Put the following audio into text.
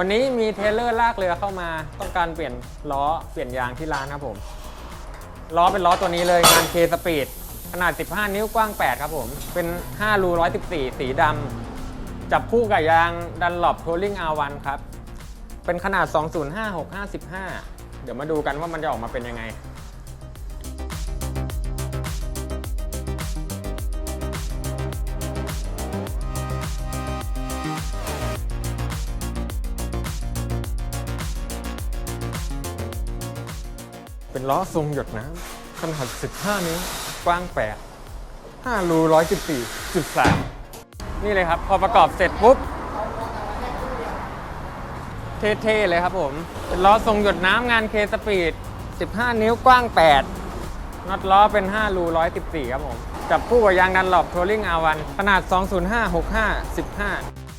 วันนี้มีเทเลอร์ลากเรือเข้ามาต้องการเปลี่ยนล้อเปลี่ยนยางที่ร้านครับผมล้อเป็นล้อตัวนี้เลยงาน K Speed ขนาด 15 นิ้วกว้าง 8 ครับผม เป็น 5 รู 114 สีดำ จับคู่กับยางดันหลบทัวริง R1 ครับ เป็นขนาด 2056 55 เดี๋ยวมาดูกันว่ามันจะออกมาเป็นยังไง เป็นล้อทรงหยดน้ำขนาด 15 นิ้ว กว้าง 8 5 รู 114.3 นี่เลยครับ พอประกอบเสร็จปุ๊บ เท่ ๆ เลยครับผม เป็นล้อทรงหยดน้ำงานเคสปีด 15 นิ้วกว้าง 8น็อตล้อเป็น 5 รู 114 ครับผม จับคู่กับยางดันหลบทัวริง R1 ขนาด 205 65 15